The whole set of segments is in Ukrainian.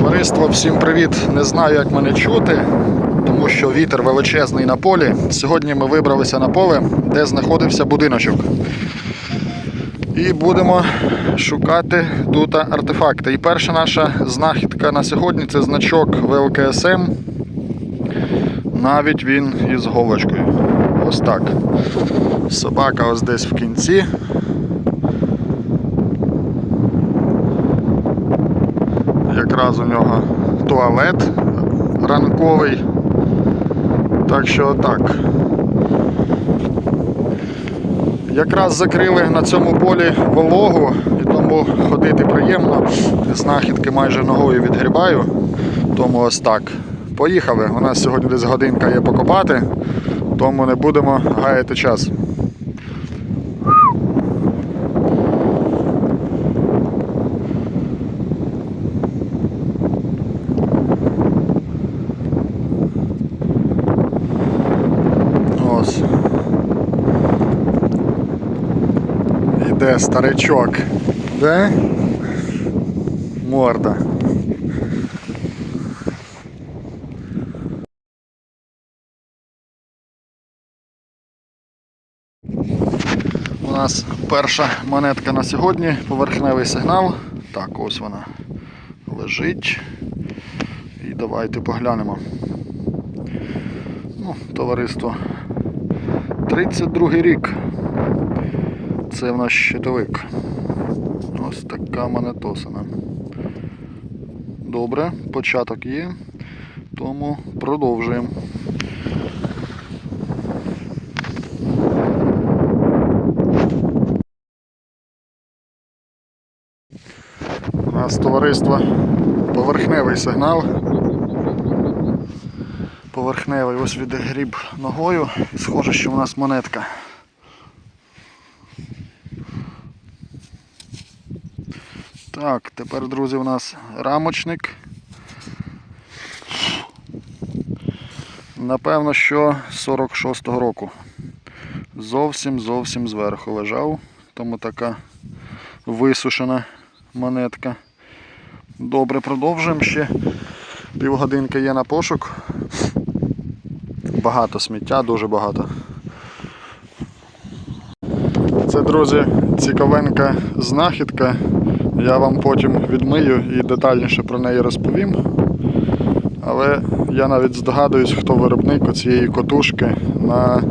Товариство, всім привіт! Не знаю, як мене чути, тому що вітер величезний на полі. Сьогодні ми вибралися на поле, де знаходився будиночок. І будемо шукати тут артефакти. І перша наша знахідка на сьогодні це значок ВЛКСМ. Навіть він із голочкою. Ось так. Собака ось десь в кінці. Якраз у нього туалет ранковий. Так що так. Якраз закрили на цьому полі вологу, і тому ходити приємно. Знахідки майже ногою відгрібаю. Тому ось так. Поїхали. У нас сьогодні десь годинка є покопати, тому не будемо гаяти час. Ось. Старичок. Де? Морда. У нас перша монетка на сьогодні, поверхневий сигнал. Так, ось вона лежить. І давайте поглянемо. Ну, товариство 32 рік. Це в нас щитовик. Ось така монетосина. Добре, початок є, тому продовжуємо. У нас товариство поверхневий сигнал. Поверхневий ось відгріб ногою. Схоже, що у нас монетка. Так, тепер, друзі, у нас рамочник. Напевно, що 46-го року. Зовсім зовсім зверху лежав, тому така висушена монетка. Добре, продовжуємо ще. Півгодинки є на пошук. Багато сміття, дуже багато. Це, друзі, цікавенька знахідка. Я вам потім відмию і детальніше про неї розповім. Але я навіть здогадуюсь, хто виробник цієї котушки на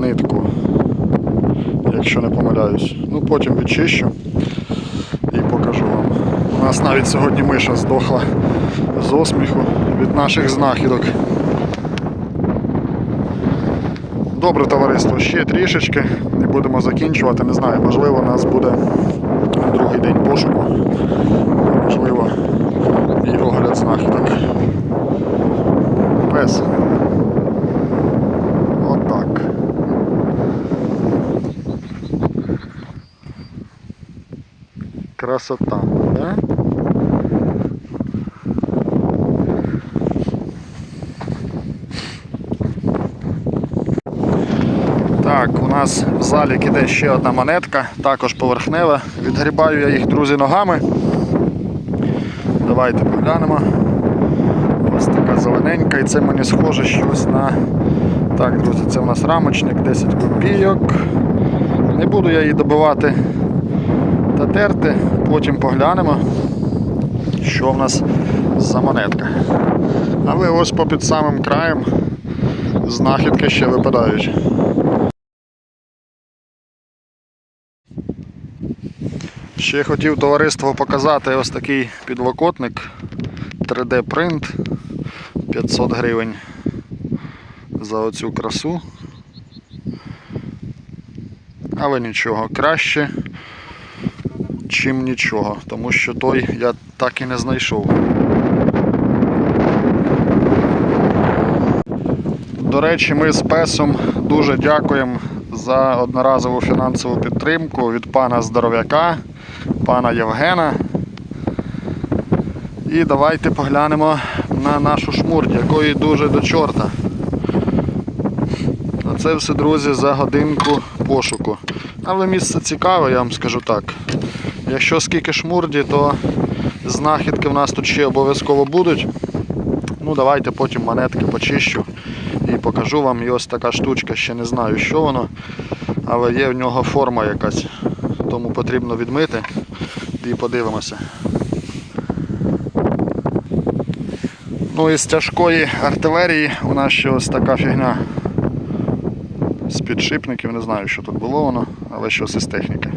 нитку. Якщо не помиляюсь. Ну потім відчищу і покажу вам. У нас навіть сьогодні миша здохла з осміху від наших знахідок. Добре, товариство, ще трішечки і будемо закінчувати. Не знаю, можливо, нас буде другий день пошуку. Можливо, і огляд знахідок. Пес. Отак. Красота, да? Так, у нас в залі іде ще одна монетка, також поверхнева. Відгрібаю я їх, друзі, ногами. Давайте поглянемо. Ось така зелененька і це мені схоже щось на... Так, друзі, це у нас рамочник, 10 копійок. Не буду я її добивати та терти, потім поглянемо, що в нас за монетка. Але ось попід самим краєм знахідки ще випадають. Ще хотів товариство показати ось такий підлокотник 3D принт 500 гривень за оцю красу. Але нічого, краще, чим нічого, тому що той я так і не знайшов. До речі, ми з песом дуже дякуємо за одноразову фінансову підтримку від пана здоров'яка, пана Євгена. І давайте поглянемо на нашу шмурдь, якої дуже до чорта. А це все, друзі, за годинку пошуку. Але місце цікаве, я вам скажу так. Якщо скільки шмурді, то Знахідки в нас тут ще обов'язково будуть. Ну, давайте потім монетки почищу і покажу вам. І ось така штучка, ще не знаю, що воно, але є в нього форма якась. Тому потрібно відмити і подивимося. Ну і з тяжкої артилерії у нас ще ось така фігня з підшипників, не знаю, що тут було воно, але щось із техніки.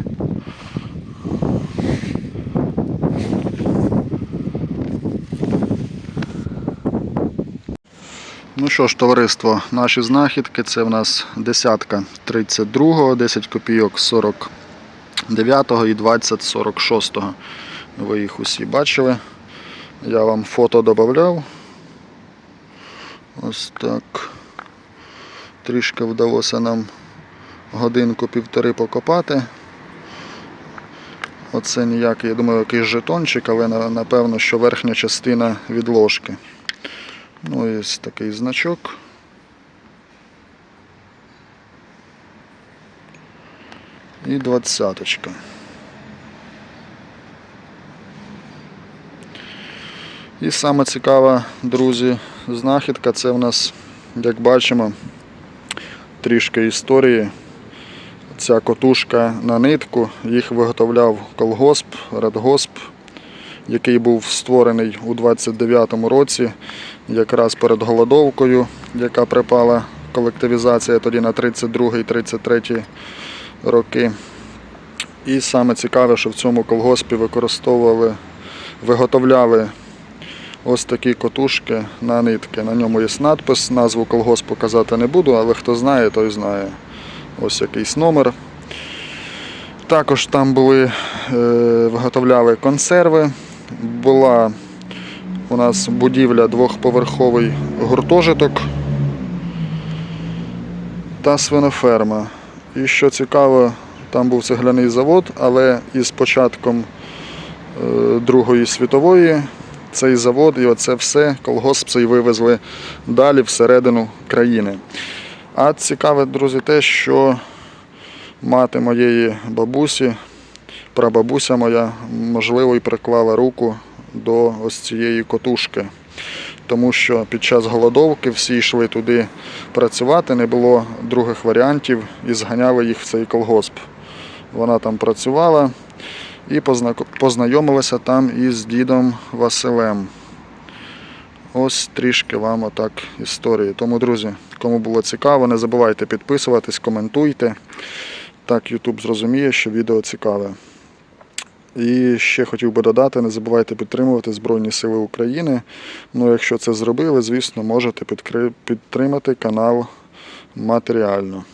Ну що ж, товариство, наші знахідки це в нас десятка 32-го, 10 копійок 49-го і 20 46-го. Ви їх усі бачили. Я вам фото додавав. Ось так. Трішки вдалося нам годинку-півтори покопати. Оце ніякий, я думаю, якийсь жетончик, але напевно, що верхня частина від ложки. Ну ось такий значок. І двадцяточка. І саме цікава, друзі, знахідка це в нас, як бачимо, трішки історії. Ця котушка на нитку, їх виготовляв колгосп, радгосп, який був створений у 29-му році, якраз перед голодовкою, яка припала колективізація тоді на 32-33 роки. І саме цікаве, що в цьому колгоспі використовували, виготовляли ось такі котушки на нитки. На ньому є надпис, назву колгоспу казати не буду, але хто знає, той знає. Ось якийсь номер. Також там були, е, виготовляли консерви. Була у нас будівля двохповерховий гуртожиток та свиноферма. І що цікаво, там був цегляний завод, але із початком е, Другої світової цей завод і оце все колгосп цей вивезли далі всередину країни. А цікаве, друзі, те, що мати моєї бабусі, прабабуся моя, можливо, і приклала руку до ось цієї котушки. Тому що під час голодовки всі йшли туди працювати, не було других варіантів і зганяли їх в цей колгосп. Вона там працювала і познайомилася там із дідом Василем. Ось трішки вам отак історії. Тому, друзі, кому було цікаво, не забувайте підписуватись, коментуйте. Так YouTube зрозуміє, що відео цікаве. І ще хотів би додати, не забувайте підтримувати Збройні Сили України. Ну, якщо це зробили, звісно, можете підтримати канал матеріально.